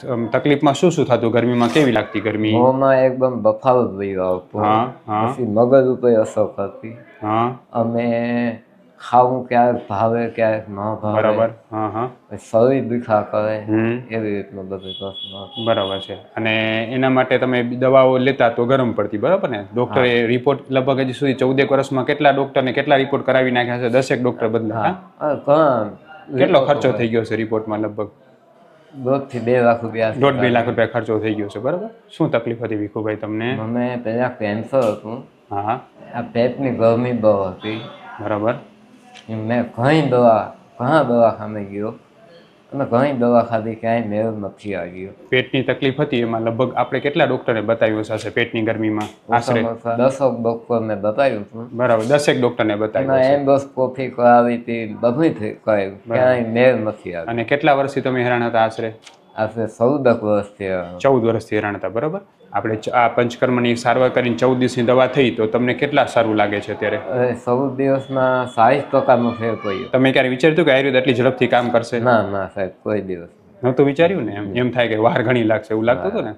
તકલીફમાં શું શું થતું? ગરમીમાં કેવી લાગતી ગરમી? મોમાં એકદમ બફારો થઈ આવતો પછી મગજ ઉપર અસર કરતી હા. અમે ખાવું ક્યારેક ભાવે ક્યારેક ન ભાવે. બરાબર. હા હા. શરીર દુખા કરે. એવી રીતનો બધો પ્રશ્ન બરાબર છે. અને એના માટે તમે દવાઓ લેતા તો ગરમ પડતી બરાબર ને? ડોક્ટરે રિપોર્ટ લગભગ હજી સુધી ચૌદેક વર્ષમાં કેટલા ડોક્ટરને કેટલા રિપોર્ટ કરાવી નાખ્યા છે? દસેક ડોક્ટર બદલા કેટલો ખર્ચો થઈ ગયો છે રિપોર્ટમાં લગભગ? દોઢથી બે લાખ રૂપિયા દોઢ બે લાખ રૂપિયા ખર્ચો થઈ ગયો છે બરાબર? શું તકલીફ હતી ભીખુભાઈ તમને? અમે પહેલાં કેન્સર હતું. હા. હા આ પેટની ગરમી બહુ હતી. બરાબર. મેં ઘણી દવા ઘણા દવાખાને ગયો. અને ઘણી દવા ખાધી ક્યાંય મેળ નથી આવ્યો પેટની તકલીફ હતી એમાં લગભગ આપણે કેટલા ડોક્ટરને બતાવ્યું હશે પેટની ગરમીમાં? આશરે. દસક ડોક્ટરને બતાવ્યું હતું. બરાબર દસેક ડોક્ટરને બતાવ્યું એમાં હશે. એન્ડોસ્કોપી કરાવી હતી બધું થઈ કરાવ્યું ક્યાંય મેળ નથી આવ્યો અને કેટલા વર્ષથી તમે હેરાન હતા આશરે? આશરે ચૌદક વર્ષથી ચૌદ વર્ષથી હેરાન હતા બરાબર? આપણે આ પંચકર્મની સારવાર કરીને ચૌદ દિવસની દવા થઈ તો તમને કેટલા સારું લાગે છે અત્યારે? ચૌદ દિવસમાં સાહીઠ ટકાનો ફેર પડ્યો. તમે ક્યારે વિચાર્યું કે આયુર્વેદ આટલી ઝડપથી કામ કરશે? ના ના સાહેબ કોઈ દિવસ. નહોતું વિચાર્યું ને? એમ એમ થાય કે વાર ઘણી લાગશે એવું લાગતું હતું ને?